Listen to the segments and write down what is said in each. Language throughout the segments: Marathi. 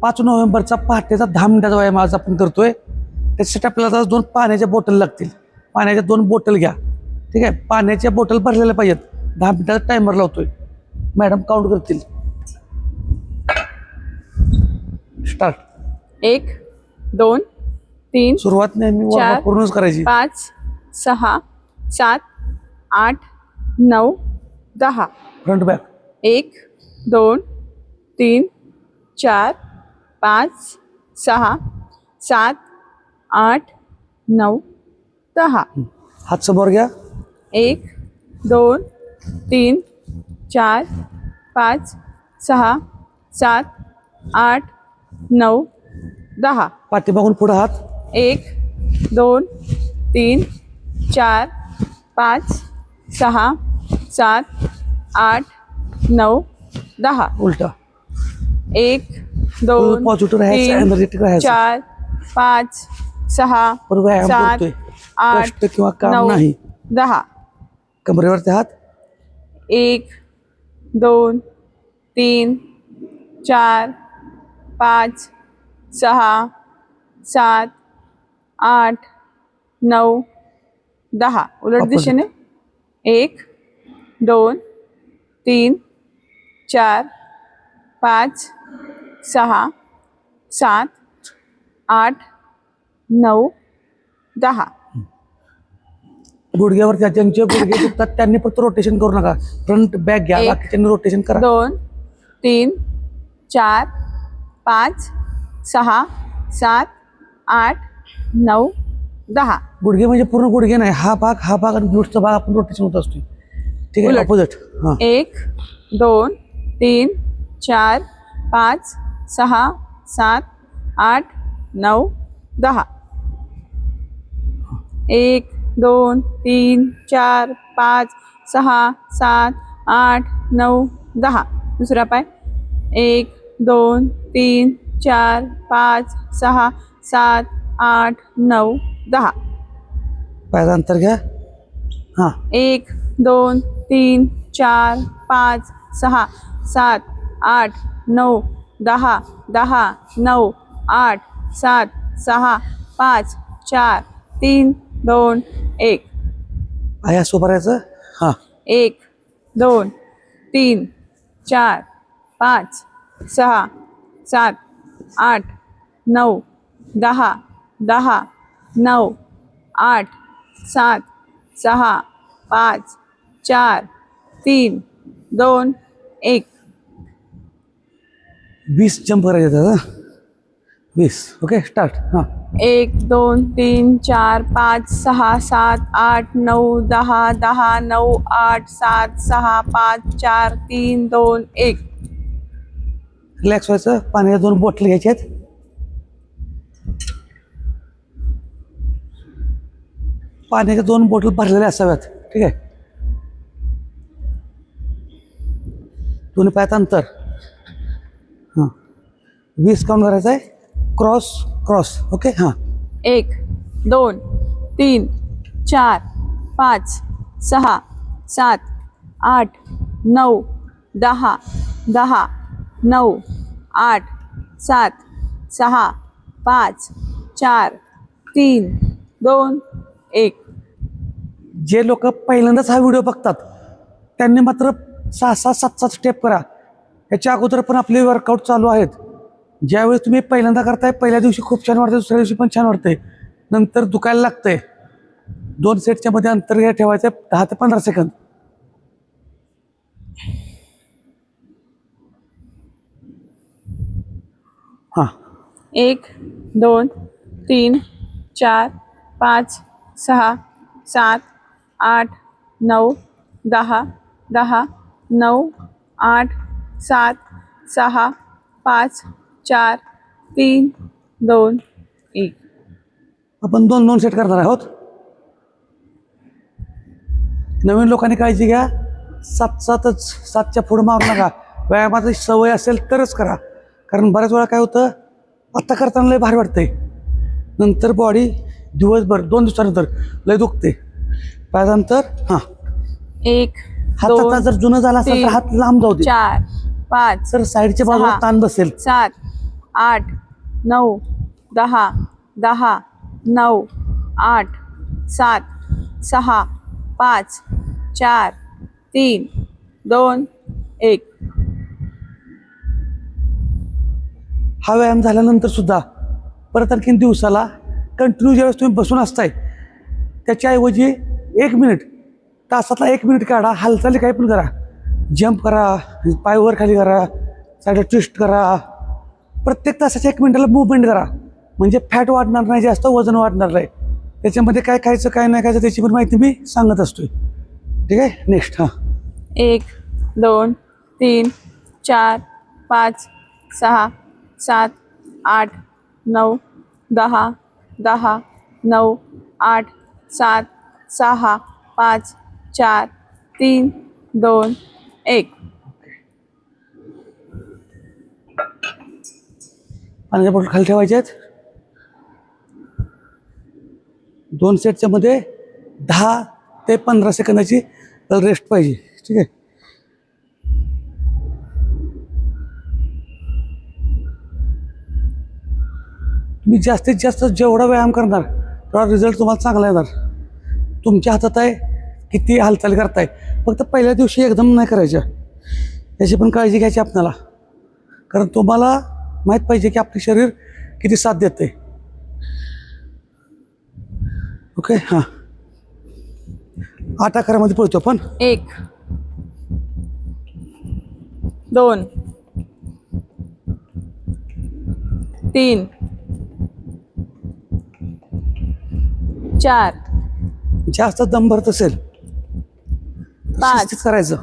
पाच नोव्हेंबरचा पहाटेचा दहा मिनिटाचा व्यायाम आज आपण करतोय त्याच्यासाठी आपल्याला दोन पाण्याच्या बॉटल लागतील. पाण्याच्या दोन बॉटल घ्या. ठीक आहे? पाण्याच्या बॉटल भरलेल्या पाहिजेत. दहा मिनिटाचा टायमर लावतोय. मॅडम काउंट करतील. स्टार्ट एक दोन तीन सुरुवात नेहमी करूनच करायची. पाच सहा सात आठ नऊ दहा. फ्रंट बॅक एक दोन तीन चार पाच सहा सात आठ नऊ दहा. हात समोर घ्या. एक दोन तीन चार पाच सहा सात आठ नऊ दहा. पाठीमागून पुढे हात. एक दोन तीन चार पाच सहा सात आठ नऊ दहा. उलटा. एक दोन पॉझिटिव्ह राहायचं एनर्जेटिक राहायचं चार पाच सहा सात आठ किंवा काम नऊ नाही? दहा। कमरेवरती हात एक दोन तीन चार पाच सहा सात आठ नऊ दहा। उलट. दिशेने एक दोन तीन चार पाच सहा सात आठ नऊ दहा. गुडघ्यावरती हात. ज्यांचे गुडघे दुखतात. त्यांनी फक्त रोटेशन करू नका. फ्रंट बॅक घ्या. एक. बाकीच्यांनी रोटेशन करा. दोन तीन चार पाच सहा सात आठ नऊ दहा. गुडघे म्हणजे पूर्ण गुडघे नाही. हा भाग हा भाग आणि ग्लूटचा भाग आपण रोटेशन होत असतो ठीक आहे उलट. ऑपोजिट हां. एक दोन तीन चार पाच सहा सात आठ नऊ दहा. एक दोन तीन चार पाच सहा सात आठ नऊ दहा. दुसरा पाय. एक दोन तीन चार पाच सहा सात आठ नऊ दहा. पायाचं अंतर घ्या. हां. एक दोन तीन चार पाच सहा सात आठ नऊ दहा दहा नऊ आठ सात सहा पाच चार तीन दोन एक. आया सोबरायचं हां. एक दोन तीन चार पाच सहा सात आठ नऊ दहा दहा नऊ आठ सात सहा पाच चार तीन दोन एक. वीस जंप करायचे हां वीस. ओके स्टार्ट हां. एक दोन तीन चार पाच सहा सात आठ नऊ दहा दहा नऊ आठ सात सहा पाच चार तीन दोन एक. रिलॅक्स व्हायचं. पाण्याच्या दोन बॉटल घ्यायच्या आहेत. पाण्याच्या दोन बॉटल भरलेल्या असाव्यात. ठीक आहे. दोन्ही पायात अंतर. हां. वीस काउंट करायचं आहे. Cross cross. ओके? हां. एक दोन तीन चार पाच सहा सात आठ नऊ दहा दहा नऊ आठ सात सहा पाच चार तीन दोन एक. जे लोक पहिल्यांदाच हा व्हिडिओ बघतात त्यांनी मात्र सहा सहा सात सात स्टेप करा. याच्या अगोदर पण आपले वर्कआउट चालू आहेत. ज्यावेळेस तुम्ही पहिल्यांदा करताय पहिल्या दिवशी खूप छान वाटतं दुसऱ्या दिवशी पण छान वाटतंय. नंतर दुखायला लागतंय. दोन सेटच्या मध्ये अंतर घ्या ठेवायचं दहा ते पंधरा सेकंद हां. एक दोन तीन चार पाच सहा सात आठ नऊ दहा दहा नऊ आठ सात सहा पाच चार तीन दोन एक. आपण दोन दोन सेट करणार आहोत. नवीन लोकांनी काळजी घ्या. सात सातच सातच्या पुढे मारू नका. व्यायामाची सवय असेल तरच करा. कारण बऱ्याच वेळा काय होतं आत्ता करताना लय भारी वाटतंय. नंतर बॉडी दिवसभर दोन दिवसानंतर लय दुखते पायानंतर हां. एक हात जर जुनं झाला असेल तर हात लांब जाऊ दे. चार. पाच तर साईडच्या बाजूला सहा, ताण बसेल. सात आठ नऊ दहा दहा नऊ आठ सात सहा पाच चार तीन दोन एक. हा व्यायाम झाल्यानंतर सुद्धा परत आणखीन दिवसाला कंटिन्यू ज्यावेळेस तुम्ही बसून असताय त्याच्याऐवजी एक मिनिट तासातला एक मिनिट काढा हालचाली काही पण करा. जंप करा पाय वर खाली करा साईडला ट्विस्ट करा. प्रत्येक तासाच्या एक मिनिटाला मुवमेंट करा. म्हणजे फॅट वाढणार नाही जास्त वजन वाढणार नाही. त्याच्यामध्ये काय खायचं काय नाही खायचं त्याची पण माहिती मी सांगत असतोय. ठीक आहे? नेक्स्ट हां. एक दोन तीन चार पाच सहा सात आठ नऊ दहा दहा नऊ आठ सात सहा पाच चार तीन दोन एक. पाण्याच्या बॉटल खाली ठेवायचे आहेत दोन सेटच्या मध्ये दहा ते पंधरा सेकंदाची रेस्ट पाहिजे. ठीक आहे? तुम्ही जास्तीत जास्त जेवढा व्यायाम करणार तेवढा रिझल्ट तुम्हाला चांगला येणार. तुमच्या हातात आहे किती हालचाल करताय? फक्त पहिल्या दिवशी एकदम नाही करायच्या. याची पण काळजी घ्यायची आपल्याला कारण तुम्हाला माहीत पाहिजे की आपले शरीर किती साथ देते ओके हां. आठ अकरामध्ये पळतो आपण? एक. दोन. तीन. चार. जास्त दम भरत असेल. पाच. शिस्तीत करायचं.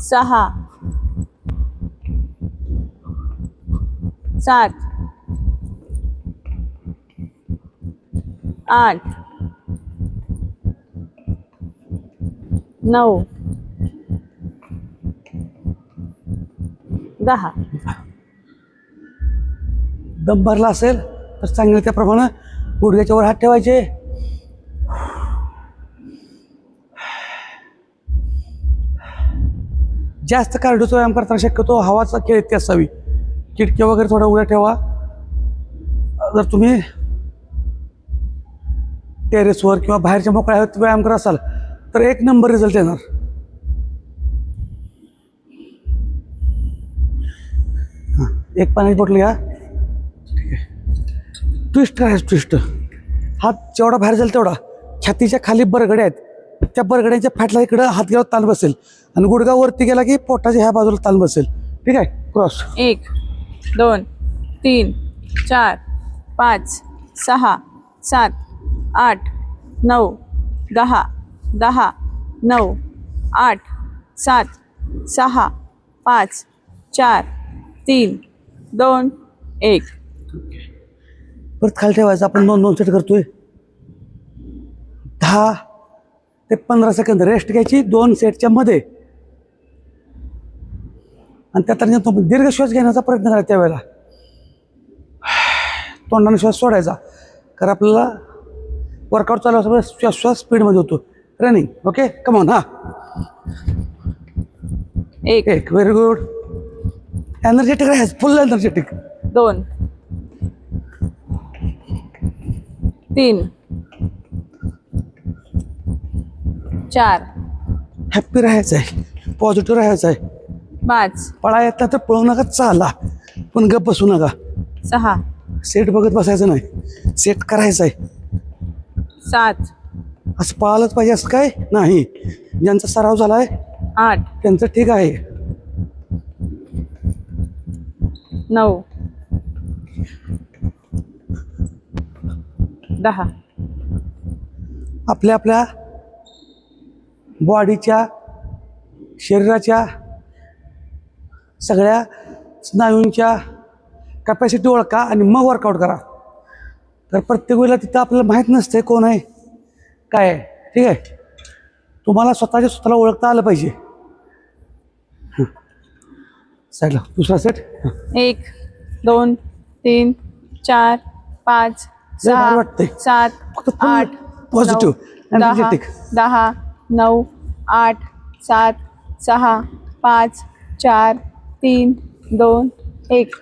सहा. सात. आठ. नऊ. दहा. दम भरला असेल तर चांगलं त्याप्रमाणे गुडघ्याच्या वर हात ठेवायचे. जास्त कार्डोचा व्यायाम करताना शक्यतो हवाचा खेळ इतकी असावी. खिडक्या वगैरे थोडा उड्या ठेवा. जर तुम्ही टेरेसवर किंवा बाहेरच्या मोकळ्या हवेत व्यायाम करत असाल तर एक नंबर रिझल्ट येणार. हां एक पाण्याची बॉटल घ्या. ट्विस्ट करायचं ट्विस्ट हात जेवढा बाहेर जाईल तेवढा. छातीच्या खाली बरगड्या आहेत. त्या बरगड्यांच्या फाटला इकडं हात गेला ताण बसेल. आणि गुडगा वरती गेला की पोटाच्या ह्या बाजूला ताण बसेल. ठीक आहे? क्रॉस एक दोन तीन चार पाच सहा सात आठ नऊ दहा दहा नऊ आठ सात सहा पाच चार तीन दोन एक. परत खाली ठेवायचं. आपण दोन दोन सेट करतोय. दहा ते पंधरा सेकंद रेस्ट घ्यायची दोन सेटच्या मध्ये. आणि त्यात तो दीर्घ श्वास घेण्याचा प्रयत्न करा त्यावेळेला. तोंडाने श्वास सोडायचा. कारण आपल्याला वर्कआउट चालू असल्यामुळे श्वास श्वास स्पीडमध्ये होतो. रनिंग ओके कमॉन हां. एक. एक व्हेरी गुड एनर्जेटिक राहायचं फुल एनर्जेटिक दोन. तीन. चार. हॅप्पी राहायचं आहे. पॉझिटिव्ह राहायचं आहे. पाच. पळा येत नाही तर पळू नका चाला. पण गप बसू नका. सहा. सेट बघत बसायचं नाही. सेट करायचं आहे. सात. असं पळालंच पाहिजे असं काय? नाही. ज्यांचा सराव झाला आहे आठ. त्यांचं ठीक आहे. नऊ. दहा. आपल्या आपल्या बॉडीच्या शरीराच्या सगळ्या स्नायूंच्या कॅपॅसिटी ओळखा आणि मग वर्कआउट करा. तर प्रत्येक वेळेला तिथं आपल्याला माहीत नसते कोण आहे काय आहे. ठीक आहे? तुम्हाला स्वतःच्या स्वतःला ओळखता आलं पाहिजे. साईडला दुसरा सेट एक दोन तीन चार पाच सहा वाटतंय. सात आठ energetic. दहा नऊ आठ सात सहा पाच चार तीन दोन एक.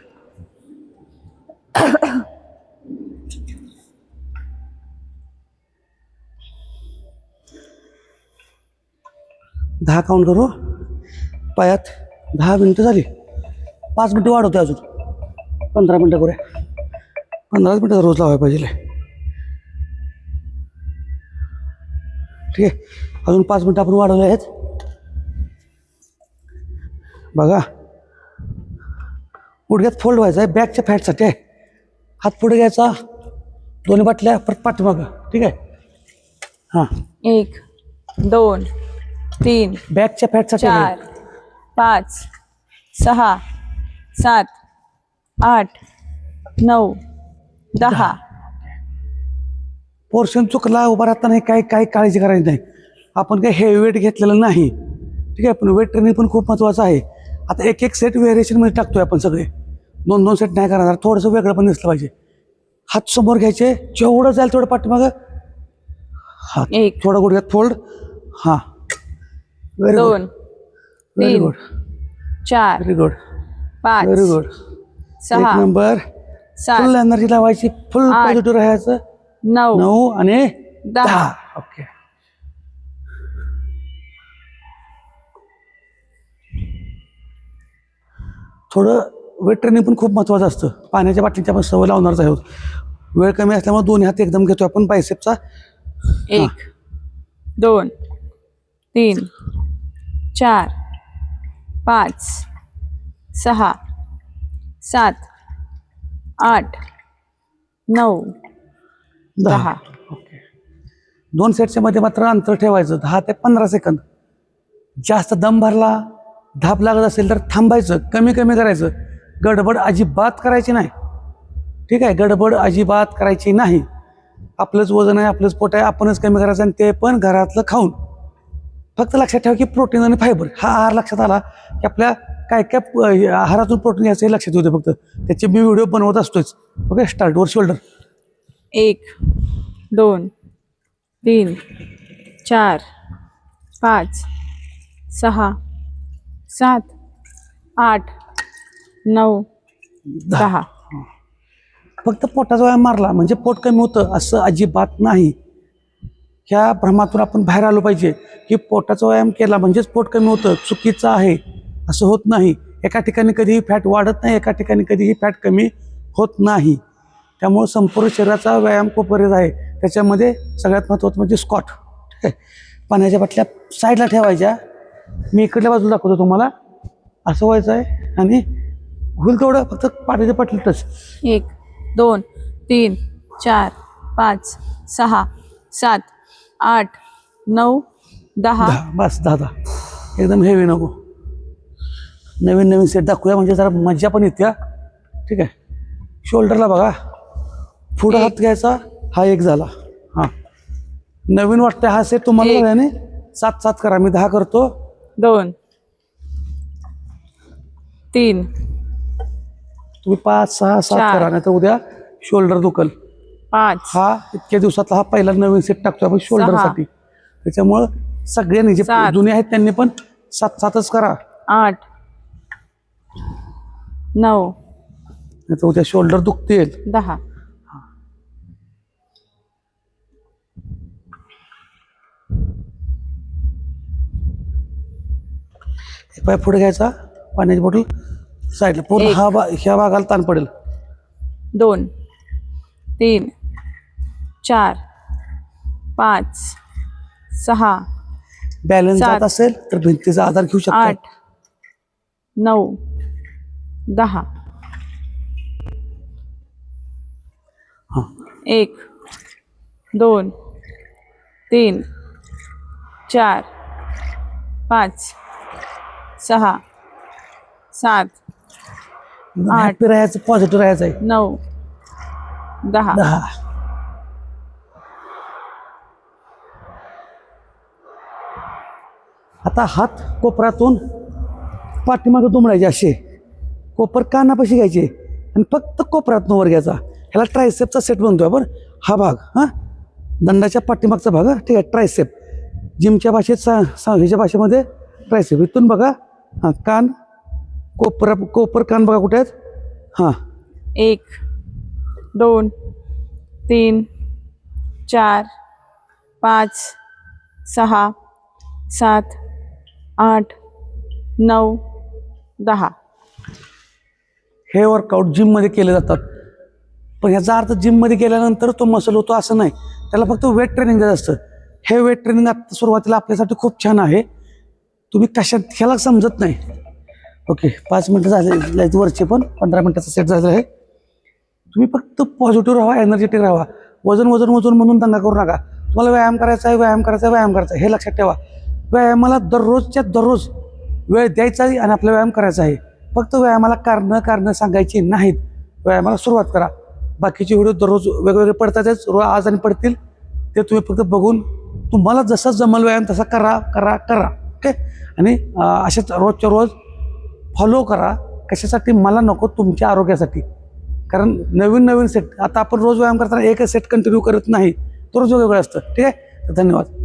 दहा काउंट करू? पायात दहा मिनटं झाली. पाच मिनटं वाढवते अजून. पंधरा मिनटं करूया. पंधराच मिनटं रोज लावायला पाहिजे ठीक आहे अजून पाच मिनटं आपण वाढवले आहेत. बघा. गुडघ्यात फोल्ड व्हायचा आहे बॅकच्या फॅटसाठी आहे. हात पुढे घ्यायचा. दोन्ही बाटल्या परत पाठीमागं. ठीक आहे? हां. एक दोन तीन बॅकच्या फॅटसाठी आहे. चार पाच सहा सात आठ नऊ दहा. पोर्शन चुकला उभा राहताना हे काही काही काळजी करायची नाही. आपण काही हेवी वेट घेतलेलं नाही. ठीक आहे पण वेट ट्रेनिंग पण खूप महत्त्वाचं आहे. आता एक एक सेट व्हेरिएशनमध्ये टाकतोय आपण सगळे. दोन दोन सेट नाही करणार थोडंसं वेगळं पण दिसलं पाहिजे. हात समोर घ्यायचे जेवढं जाईल तेवढं पाठीमागं. हात एक थोडं गुडघ्यात फोल्ड हां. व्हेरी गुड दोन व्हेरी गुड चार व्हेरी गुड पाच व्हेरी गुड सहा नंबर फुल एनर्जी लावायची फुल. पॉझिटिव्ह राहायचं. नऊ. नऊ आणि दहा. ओके. थोडं वेट ट्रेनिंग पण खूप महत्त्वाचं असतं. पाण्याच्या बाटलीच्या आपण सवय लावणारच आहोत. वेळ कमी असल्यामुळे दोन्ही हात एकदम घेतो आपण बायसेपचा एक दोन तीन चार पाच सहा सात आठ नऊ दहा. ओके. दोन सेटच्या मध्ये मात्र अंतर ठेवायचं दहा ते पंधरा सेकंद. जास्त दम भरला धाप लागत असेल तर थांबायचं कमी कमी करायचं. गडबड अजिबात करायची नाही. ठीक आहे गडबड अजिबात करायची नाही. आपलंच वजन आहे आपलंच पोट आहे आपणच कमी करायचं आणि ते पण घरातलं खाऊन. फक्त लक्षात ठेवा की प्रोटीन आणि फायबर हा आहार लक्षात आला की आपल्या काय काय आहारातून प्रोटीन याचं हे लक्षात होते फक्त. त्याचे मी व्हिडिओ बनवत असतोच. ओके स्टार्टवर शोल्डर. एक दोन तीन चार पाच सहा सात आठ नऊ दहा. फक्त पोटाचा व्यायाम मारला म्हणजे पोट कमी होतं असं अजिबात नाही. ह्या भ्रमातून आपण बाहेर आलो पाहिजे की पोटाचा व्यायाम केला म्हणजेच पोट कमी होतं चुकीचं आहे असं होत नाही. एका ठिकाणी कधीही फॅट वाढत नाही एका ठिकाणी कधीही फॅट कमी होत नाही. त्यामुळं संपूर्ण शरीराचा व्यायाम खूप गरज आहे. त्याच्यामध्ये सगळ्यात महत्त्वाचं म्हणजे स्कॉट ठीक आहे पाण्याच्या बाटल्या साईडला ठेवायच्या. मी इकडल्या बाजूला दाखवतो तुम्हाला. असं व्हायचं आहे आणि होईल तेवढं फक्त पाण्याच्या बाटली टच एक दोन तीन चार पाच सहा सात आठ नऊ दहा. बस दहा दहा. एकदम हेवी नको. नवीन नवीन सेट दाखवूया म्हणजे जरा मज्जा पण येते हा. ठीक आहे. शोल्डरला बघा. पुढं. हात घ्यायचा हा एक झाला. हां. नवीन वाटतंय हा सेट तुम्हाला एक. सात सात करा. मी दहा करतो. दोन. तीन. तुम्ही पाच सहा सात चार. करा नाही तर उद्या शोल्डर दुखल. पाच. हा इतक्या दिवसातला हा पहिला नवीन सेट टाकतो आपण शोल्डरसाठी त्याच्यामुळं सगळ्यांनी जे सात. जुने आहेत त्यांनी पण सात सातच करा. आठ. नऊ. नाही तर उद्या शोल्डर दुखतील. दहा. एक पाय पुढे घ्यायचा पाण्याची बॉटल साईडला पूर्ण एक. हा बा ह्या भागाला ताण पडेल दोन तीन चार पाच सहा बॅलन्स सात. जात असेल तर भिंतीचा आधार घेऊ शकता आठ नऊ दहा हा. एक दोन तीन चार पाच सहा. सात. आठ. हॅपी राहायचं पॉझिटिव्ह राहायचं आहे नऊ. दहा. दहा. आता हात कोपरातून पाठीमागं दुमडायचे असे. कोपर कानापाशी घ्यायचे आणि फक्त कोपरातून वर घ्यायचा. ह्याला ट्रायसेपचा सेट बनतोय आपण. हा भाग हां? दंडाच्या पाठीमागचा भाग हा? ठीक आहे ट्रायसेप जिमच्या भाषेत सा सा ह्याच्या भाषेमध्ये ट्रायसेप इथून बघा हां कान? कोपर कोपर कान बघा कुठे आहेत? हां. एक दोन तीन चार पाच सहा सात आठ नऊ दहा. हे वर्कआउट जिममध्ये केले जातात. पण ह्याचा अर्थ जिममध्ये गेल्यानंतर तो मसल होतो असं नाही. त्याला फक्त वेट ट्रेनिंग द्यायचं असतं. हे वेट ट्रेनिंग आत्ता सुरुवातीला आपल्यासाठी खूप छान आहे. तुम्ही कशात ह्याला समजत नाही. ओके पाच मिनटं झाले वरचे पण पंधरा मिनटाचा सेट झालेला आहे तुम्ही फक्त पॉझिटिव्ह राहा एनर्जेटिक राहा. वजन वजन वजन म्हणून दंगा करू नका. तुम्हाला व्यायाम करायचा आहे व्यायाम करायचा आहे व्यायाम करायचा आहे हे लक्षात ठेवा. व्यायामाला दररोजच्या दररोज वेळ द्यायचा आहे आणि आपला व्यायाम करायचा आहे. फक्त व्यायामाला कारणं कारणं सांगायची नाहीत. व्यायामाला सुरुवात करा. बाकीचे व्हिडिओ दररोज वेगवेगळे पडतातच रोज आज आणि पडतील. ते तुम्ही फक्त बघून तुम्हाला जसा जमल व्यायाम तसा करा करा करा. ओके? आणि असेच रोजच्या रोज फॉलो करा. कशासाठी? मला नको तुमच्या आरोग्यासाठी. कारण नवीन नवीन सेट आता आपण रोज व्यायाम करताना एकच सेट कंटिन्यू करत नाही तो रोज वेगवेगळं असतं. ठीक आहे? धन्यवाद.